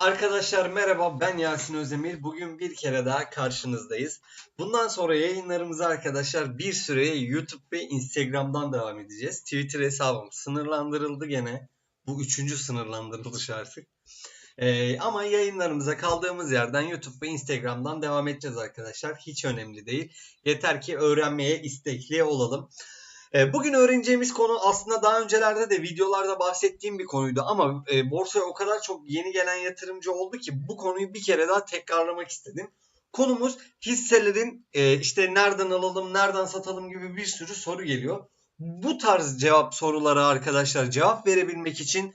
Arkadaşlar merhaba ben Yasin Özdemir. Bugün bir kere daha karşınızdayız. Bundan sonra yayınlarımıza arkadaşlar bir süreye YouTube ve Instagram'dan devam edeceğiz. Twitter hesabım sınırlandırıldı gene. Bu üçüncü sınırlandırılış artık. Ee, ama yayınlarımıza kaldığımız yerden YouTube ve Instagram'dan devam edeceğiz arkadaşlar. Hiç önemli değil. Yeter ki öğrenmeye istekli olalım. E, Bugün öğreneceğimiz konu aslında daha öncelerde de videolarda bahsettiğim bir konuydu ama e, borsaya o kadar çok yeni gelen yatırımcı oldu ki bu konuyu bir kere daha tekrarlamak istedim. Konumuz hisselerin e, işte nereden alalım, nereden satalım gibi bir sürü soru geliyor. Bu tarz cevap sorulara arkadaşlar cevap verebilmek için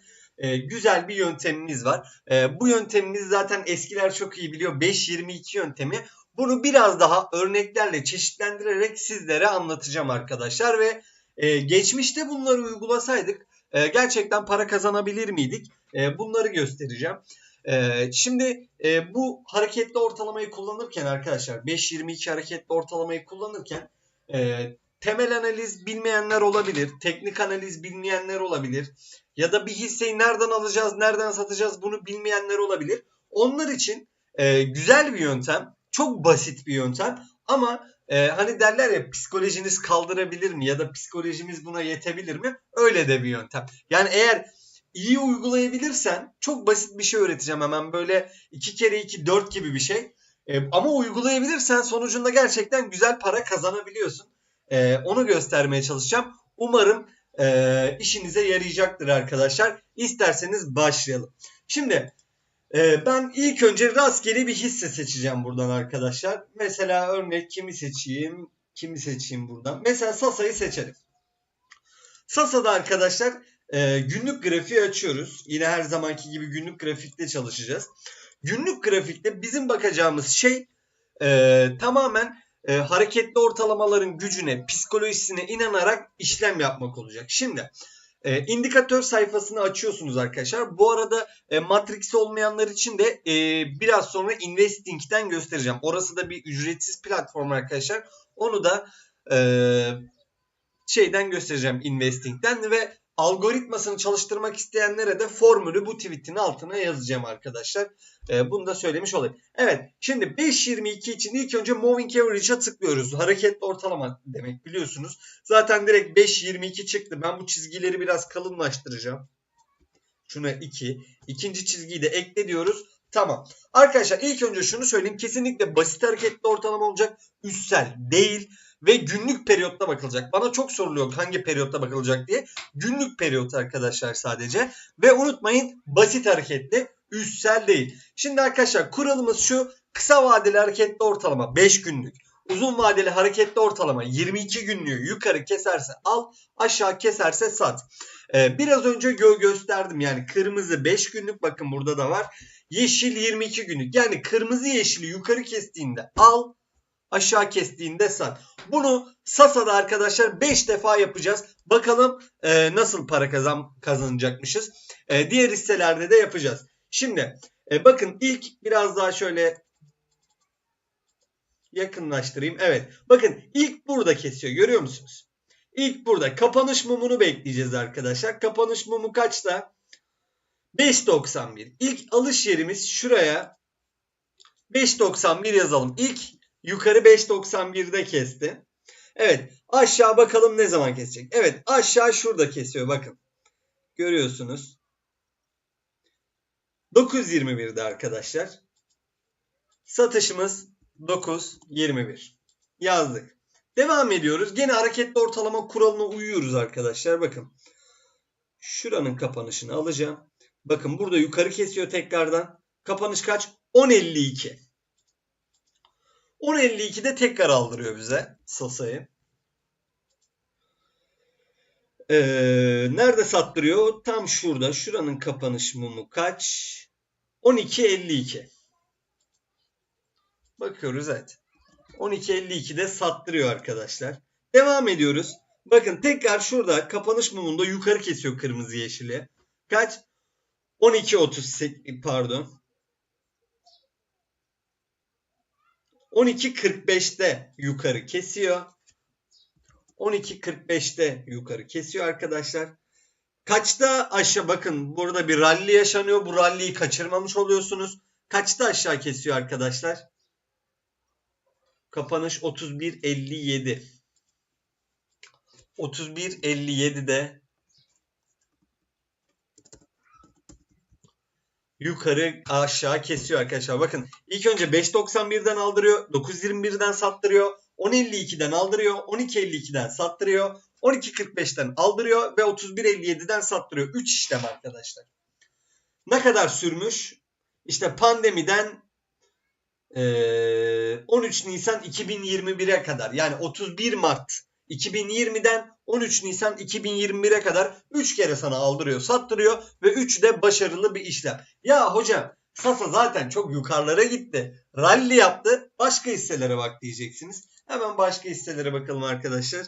güzel bir yöntemimiz var. Bu yöntemimiz zaten eskiler çok iyi biliyor 5-22 yöntemi. Bunu biraz daha örneklerle çeşitlendirerek sizlere anlatacağım arkadaşlar ve e, geçmişte bunları uygulasaydık e, gerçekten para kazanabilir miydik? E, bunları göstereceğim. E, şimdi e, bu hareketli ortalamayı kullanırken arkadaşlar 5.22 hareketli ortalamayı kullanırken e, temel analiz bilmeyenler olabilir, teknik analiz bilmeyenler olabilir ya da bir hisseyi nereden alacağız, nereden satacağız bunu bilmeyenler olabilir. Onlar için e, güzel bir yöntem, çok basit bir yöntem ama e, hani derler ya psikolojiniz kaldırabilir mi ya da psikolojimiz buna yetebilir mi? Öyle de bir yöntem. Yani eğer iyi uygulayabilirsen çok basit bir şey öğreteceğim hemen böyle 2 kere 2 4 gibi bir şey. E, ama uygulayabilirsen sonucunda gerçekten güzel para kazanabiliyorsun. E, onu göstermeye çalışacağım. Umarım e, işinize yarayacaktır arkadaşlar. İsterseniz başlayalım. Şimdi ee, ben ilk önce rastgele bir hisse seçeceğim buradan arkadaşlar. Mesela örnek kimi seçeyim? Kimi seçeyim buradan? Mesela Sasa'yı seçelim. Sasa'da arkadaşlar e, günlük grafiği açıyoruz. Yine her zamanki gibi günlük grafikte çalışacağız. Günlük grafikte bizim bakacağımız şey e, tamamen e, hareketli ortalamaların gücüne, psikolojisine inanarak işlem yapmak olacak. Şimdi e, indikatör sayfasını açıyorsunuz arkadaşlar. Bu arada e, Matrix olmayanlar için de e, biraz sonra Investing'den göstereceğim. Orası da bir ücretsiz platform arkadaşlar. Onu da e, şeyden göstereceğim Investing'den ve algoritmasını çalıştırmak isteyenlere de formülü bu tweetin altına yazacağım arkadaşlar. E, bunu da söylemiş olayım. Evet şimdi 5.22 için ilk önce Moving Average'a tıklıyoruz. Hareketli ortalama demek biliyorsunuz. Zaten direkt 5.22 çıktı. Ben bu çizgileri biraz kalınlaştıracağım. Şuna 2. İkinci çizgiyi de ekle diyoruz. Tamam. Arkadaşlar ilk önce şunu söyleyeyim. Kesinlikle basit hareketli ortalama olacak. Üstsel değil ve günlük periyotta bakılacak. Bana çok soruluyor hangi periyotta bakılacak diye. Günlük periyot arkadaşlar sadece. Ve unutmayın basit hareketli, üstsel değil. Şimdi arkadaşlar kuralımız şu. Kısa vadeli hareketli ortalama 5 günlük. Uzun vadeli hareketli ortalama 22 günlüğü yukarı keserse al, aşağı keserse sat. Ee, biraz önce gö gösterdim yani kırmızı 5 günlük bakın burada da var. Yeşil 22 günlük. Yani kırmızı yeşili yukarı kestiğinde al, aşağı kestiğinde sat. Bunu Sasa'da arkadaşlar 5 defa yapacağız. Bakalım e, nasıl para kazan kazanacakmışız. E, diğer hisselerde de yapacağız. Şimdi e, bakın ilk biraz daha şöyle yakınlaştırayım. Evet bakın ilk burada kesiyor görüyor musunuz? İlk burada kapanış mumunu bekleyeceğiz arkadaşlar. Kapanış mumu kaçta? 5.91. İlk alış yerimiz şuraya 5.91 yazalım. İlk yukarı 5.91'de kesti. Evet aşağı bakalım ne zaman kesecek. Evet aşağı şurada kesiyor bakın. Görüyorsunuz. 9.21'de arkadaşlar. Satışımız 9.21. Yazdık. Devam ediyoruz. Gene hareketli ortalama kuralına uyuyoruz arkadaşlar. Bakın. Şuranın kapanışını alacağım. Bakın burada yukarı kesiyor tekrardan. Kapanış kaç? 10.52. 10.52'de tekrar aldırıyor bize Sasa'yı. Ee, nerede sattırıyor? Tam şurada. Şuranın kapanış mumu kaç? 12.52. Bakıyoruz evet. 12.52'de sattırıyor arkadaşlar. Devam ediyoruz. Bakın tekrar şurada kapanış mumunda yukarı kesiyor kırmızı yeşili. Kaç? 12.38 pardon. 12.45'te yukarı kesiyor. 12.45'te yukarı kesiyor arkadaşlar. Kaçta aşağı bakın burada bir rally yaşanıyor. Bu rally'yi kaçırmamış oluyorsunuz. Kaçta aşağı kesiyor arkadaşlar? Kapanış 31.57. 31.57'de yukarı aşağı kesiyor arkadaşlar. Bakın ilk önce 5.91'den aldırıyor. 9.21'den sattırıyor. 10.52'den aldırıyor. 12.52'den sattırıyor. 12.45'ten aldırıyor ve 31.57'den sattırıyor. 3 işlem arkadaşlar. Ne kadar sürmüş? İşte pandemiden eee, 13 Nisan 2021'e kadar yani 31 Mart 2020'den 13 Nisan 2021'e kadar 3 kere sana aldırıyor, sattırıyor ve 3 de başarılı bir işlem. Ya hocam Sasa zaten çok yukarılara gitti. Rally yaptı. Başka hisselere bak diyeceksiniz. Hemen başka hisselere bakalım arkadaşlar.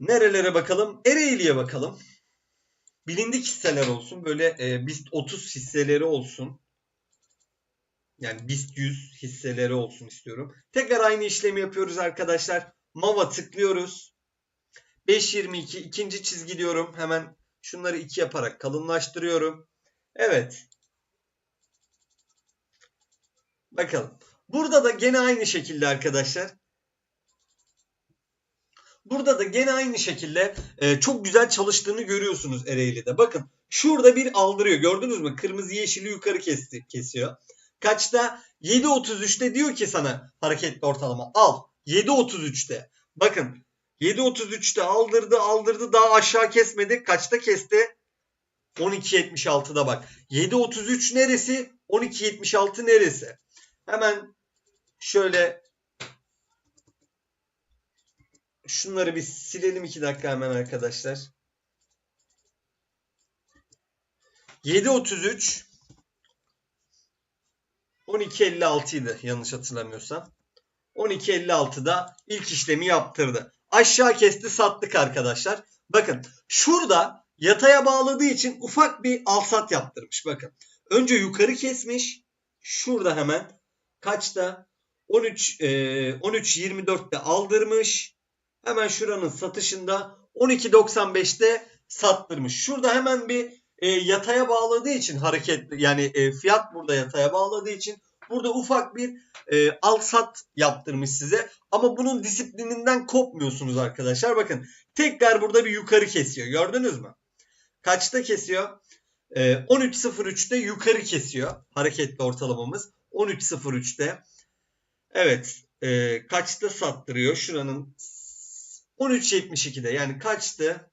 Nerelere bakalım? Ereğli'ye bakalım. Bilindik hisseler olsun. Böyle e, BIST 30 hisseleri olsun. Yani BIST 100 hisseleri olsun istiyorum. Tekrar aynı işlemi yapıyoruz arkadaşlar. MAV'a tıklıyoruz. 5.22 ikinci çizgi diyorum. Hemen şunları 2 yaparak kalınlaştırıyorum. Evet. Bakalım. Burada da gene aynı şekilde arkadaşlar. Burada da gene aynı şekilde e, çok güzel çalıştığını görüyorsunuz Ereğli'de. Bakın şurada bir aldırıyor. Gördünüz mü? Kırmızı yeşili yukarı kesti, kesiyor. Kaçta? 7.33'te diyor ki sana hareketli ortalama al. 7.33'te. Bakın 7.33'te aldırdı aldırdı daha aşağı kesmedi. Kaçta kesti? 12.76'da bak. 7.33 neresi? 12.76 neresi? Hemen şöyle şunları bir silelim 2 dakika hemen arkadaşlar. 7.33 12.56 idi yanlış hatırlamıyorsam. 12.56'da ilk işlemi yaptırdı. Aşağı kesti sattık arkadaşlar. Bakın şurada yataya bağladığı için ufak bir alsat yaptırmış. Bakın önce yukarı kesmiş. Şurada hemen kaçta? 13 e, 13.24'te aldırmış. Hemen şuranın satışında 12.95'te sattırmış. Şurada hemen bir e, yataya bağladığı için hareket yani e, fiyat burada yataya bağladığı için burada ufak bir e, al sat yaptırmış size. Ama bunun disiplininden kopmuyorsunuz arkadaşlar. Bakın tekrar burada bir yukarı kesiyor. Gördünüz mü? Kaçta kesiyor? E, 13.03'te yukarı kesiyor. Hareketli ortalamamız. 13.03'te. Evet. E, kaçta sattırıyor? Şuranın 13.72'de yani kaçtı?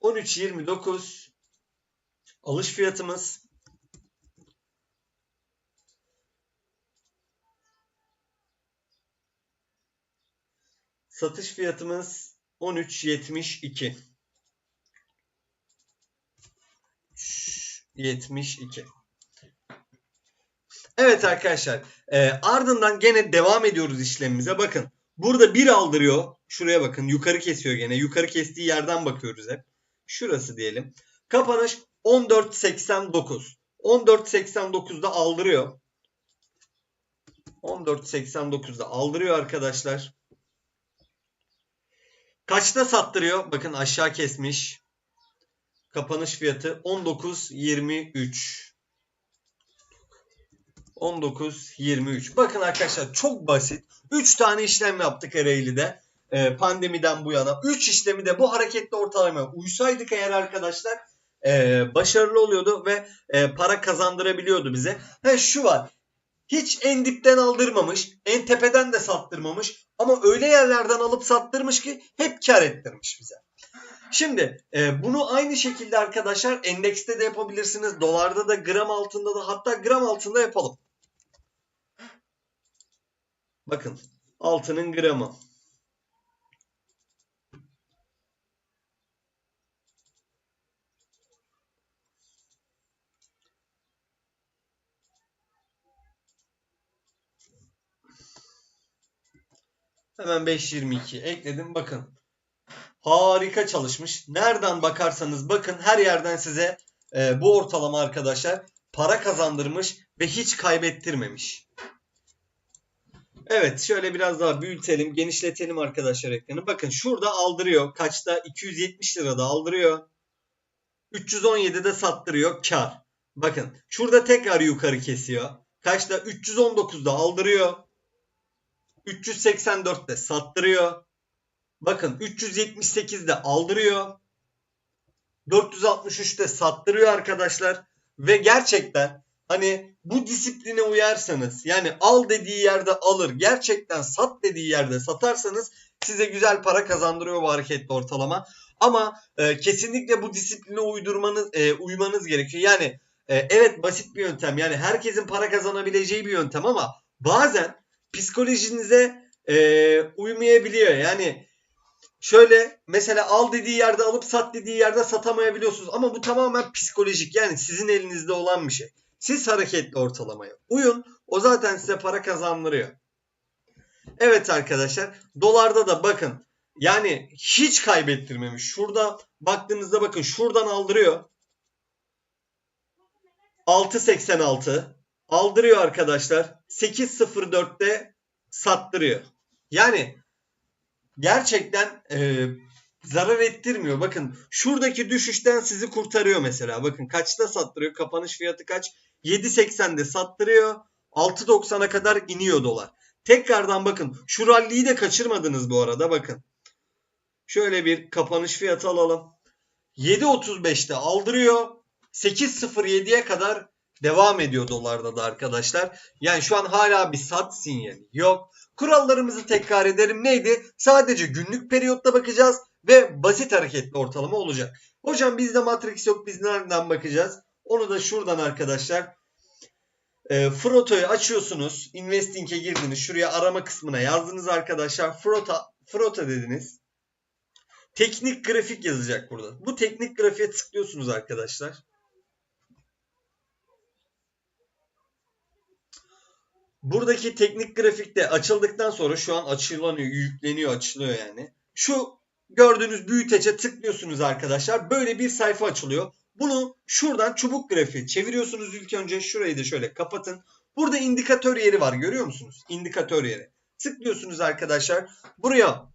13.29 alış fiyatımız. Satış fiyatımız 13.72. 72. Evet arkadaşlar. E, ardından gene devam ediyoruz işlemimize. Bakın. Burada bir aldırıyor. Şuraya bakın. Yukarı kesiyor gene. Yukarı kestiği yerden bakıyoruz hep. Şurası diyelim. Kapanış 14.89. 14.89'da aldırıyor. 14.89'da aldırıyor arkadaşlar. Kaçta sattırıyor? Bakın aşağı kesmiş. Kapanış fiyatı 19.23. 19.23. Bakın arkadaşlar çok basit. 3 tane işlem yaptık Ereğli'de. Ee, pandemiden bu yana. 3 işlemi de bu hareketli ortalamaya uysaydık eğer arkadaşlar e, başarılı oluyordu ve e, para kazandırabiliyordu bize. He şu var. Hiç en dipten aldırmamış, en tepeden de sattırmamış ama öyle yerlerden alıp sattırmış ki hep kar ettirmiş bize. Şimdi e, bunu aynı şekilde arkadaşlar endekste de yapabilirsiniz. Dolarda da gram altında da hatta gram altında yapalım. Bakın altının gramı. Hemen 5.22 ekledim bakın. Harika çalışmış. Nereden bakarsanız bakın her yerden size e, bu ortalama arkadaşlar para kazandırmış ve hiç kaybettirmemiş. Evet şöyle biraz daha büyütelim, genişletelim arkadaşlar ekranı. Bakın şurada aldırıyor. Kaçta? 270 lirada aldırıyor. 317'de sattırıyor. Kar. Bakın şurada tekrar yukarı kesiyor. Kaçta? 319'da aldırıyor. 384'te sattırıyor. Bakın 378'de aldırıyor. 463'te sattırıyor arkadaşlar. Ve gerçekten hani bu disipline uyarsanız yani al dediği yerde alır gerçekten sat dediği yerde satarsanız size güzel para kazandırıyor bu hareketli ortalama. Ama e, kesinlikle bu disipline uydurmanız e, uymanız gerekiyor. Yani e, evet basit bir yöntem yani herkesin para kazanabileceği bir yöntem ama bazen psikolojinize e, uymayabiliyor. Yani şöyle mesela al dediği yerde alıp sat dediği yerde satamayabiliyorsunuz ama bu tamamen psikolojik yani sizin elinizde olan bir şey. Siz hareketli ortalamaya uyun. O zaten size para kazandırıyor. Evet arkadaşlar. Dolarda da bakın. Yani hiç kaybettirmemiş. Şurada baktığınızda bakın şuradan aldırıyor. 6.86 aldırıyor arkadaşlar. 8.04'te sattırıyor. Yani gerçekten e, zarar ettirmiyor. Bakın şuradaki düşüşten sizi kurtarıyor mesela. Bakın kaçta sattırıyor? Kapanış fiyatı kaç? 7.80'de sattırıyor. 6.90'a kadar iniyor dolar. Tekrardan bakın şu ralliyi de kaçırmadınız bu arada bakın. Şöyle bir kapanış fiyatı alalım. 7.35'te aldırıyor. 8.07'ye kadar devam ediyor dolarda da arkadaşlar. Yani şu an hala bir sat sinyali yok. Kurallarımızı tekrar ederim. Neydi? Sadece günlük periyotta bakacağız ve basit hareketli ortalama olacak. Hocam bizde matrix yok. Biz nereden bakacağız? Onu da şuradan arkadaşlar e, Froto'yu açıyorsunuz. Investing'e girdiniz. Şuraya arama kısmına yazdınız arkadaşlar. Frota, Frota dediniz. Teknik grafik yazacak burada. Bu teknik grafiğe tıklıyorsunuz arkadaşlar. Buradaki teknik grafikte açıldıktan sonra şu an açılanıyor, yükleniyor, açılıyor yani. Şu gördüğünüz büyütece tıklıyorsunuz arkadaşlar. Böyle bir sayfa açılıyor. Bunu şuradan çubuk grafiği çeviriyorsunuz ilk önce. Şurayı da şöyle kapatın. Burada indikatör yeri var görüyor musunuz? İndikatör yeri. Tıklıyorsunuz arkadaşlar. Buraya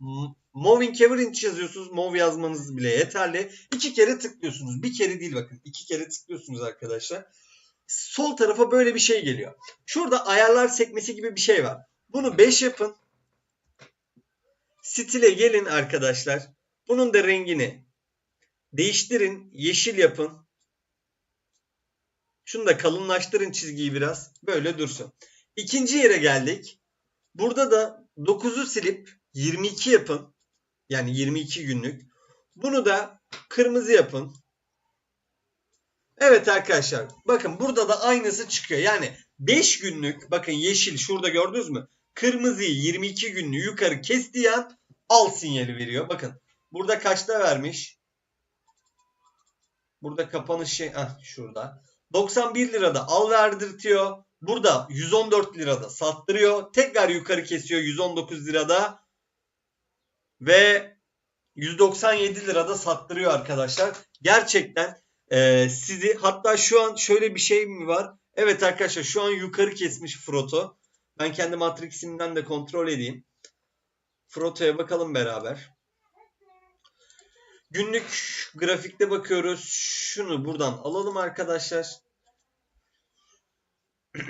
Moving Average yazıyorsunuz. Move yazmanız bile yeterli. İki kere tıklıyorsunuz. Bir kere değil bakın. İki kere tıklıyorsunuz arkadaşlar. Sol tarafa böyle bir şey geliyor. Şurada ayarlar sekmesi gibi bir şey var. Bunu 5 yapın. Stile gelin arkadaşlar. Bunun da rengini değiştirin. Yeşil yapın. Şunu da kalınlaştırın çizgiyi biraz. Böyle dursun. İkinci yere geldik. Burada da 9'u silip 22 yapın. Yani 22 günlük. Bunu da kırmızı yapın. Evet arkadaşlar. Bakın burada da aynısı çıkıyor. Yani 5 günlük bakın yeşil şurada gördünüz mü? Kırmızıyı 22 günlüğü yukarı kestiği an al sinyali veriyor. Bakın burada kaçta vermiş? Burada kapanış şey ah şurada. 91 lirada al verdirtiyor. Burada 114 lirada sattırıyor. Tekrar yukarı kesiyor 119 lirada. Ve 197 lirada sattırıyor arkadaşlar. Gerçekten e, sizi hatta şu an şöyle bir şey mi var? Evet arkadaşlar şu an yukarı kesmiş Froto. Ben kendi matriximden de kontrol edeyim. Froto'ya bakalım beraber. Günlük grafikte bakıyoruz. Şunu buradan alalım arkadaşlar.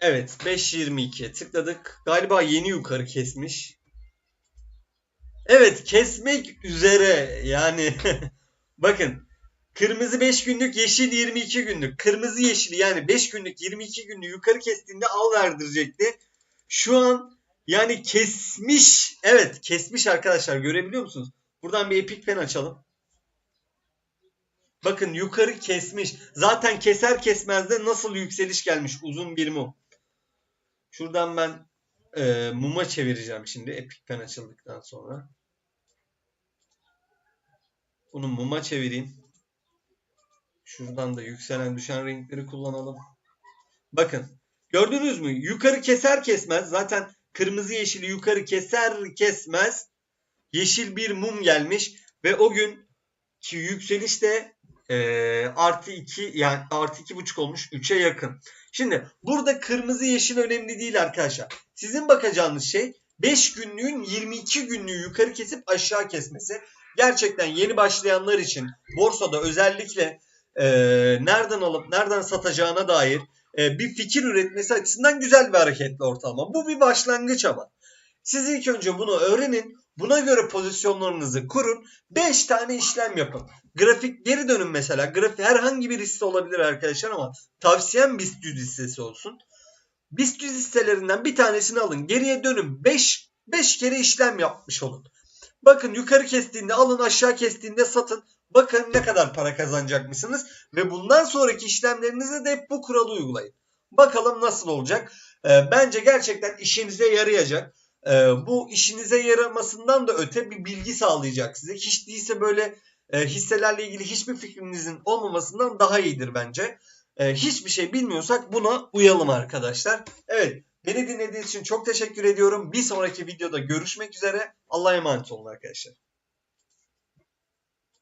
Evet 5.22 tıkladık. Galiba yeni yukarı kesmiş. Evet kesmek üzere yani bakın kırmızı 5 günlük yeşil 22 günlük. Kırmızı yeşil yani 5 günlük 22 günlük yukarı kestiğinde al verdirecekti. Şu an yani kesmiş. Evet kesmiş arkadaşlar görebiliyor musunuz? Buradan bir epic pen açalım. Bakın yukarı kesmiş. Zaten keser kesmez de nasıl yükseliş gelmiş uzun bir mum. Şuradan ben e, muma çevireceğim şimdi epic pen açıldıktan sonra. Bunu muma çevireyim. Şuradan da yükselen düşen renkleri kullanalım. Bakın gördünüz mü? Yukarı keser kesmez zaten kırmızı yeşili yukarı keser kesmez yeşil bir mum gelmiş ve o gün ki yükselişte Ee, artı 2 yani artı iki buçuk olmuş 3'e yakın. Şimdi burada kırmızı yeşil önemli değil arkadaşlar. Sizin bakacağınız şey 5 günlüğün 22 günlüğü yukarı kesip aşağı kesmesi. Gerçekten yeni başlayanlar için borsada özellikle e, nereden alıp nereden satacağına dair e, bir fikir üretmesi açısından güzel bir hareketli ortalama. Bu bir başlangıç ama. Siz ilk önce bunu öğrenin. Buna göre pozisyonlarınızı kurun. 5 tane işlem yapın. Grafik geri dönün mesela. Grafik herhangi bir liste olabilir arkadaşlar ama tavsiyem BIST 100 listesi olsun. BIST 100 listelerinden bir tanesini alın. Geriye dönün. 5 5 kere işlem yapmış olun. Bakın yukarı kestiğinde alın aşağı kestiğinde satın. Bakın ne kadar para kazanacak mısınız? Ve bundan sonraki işlemlerinize de hep bu kuralı uygulayın. Bakalım nasıl olacak? Ee, bence gerçekten işinize yarayacak. Ee, bu işinize yaramasından da öte bir bilgi sağlayacak size. Hiç değilse böyle e, hisselerle ilgili hiçbir fikrinizin olmamasından daha iyidir bence. Ee, hiçbir şey bilmiyorsak buna uyalım arkadaşlar. Evet beni dinlediğiniz için çok teşekkür ediyorum. Bir sonraki videoda görüşmek üzere. Allah'a emanet olun arkadaşlar.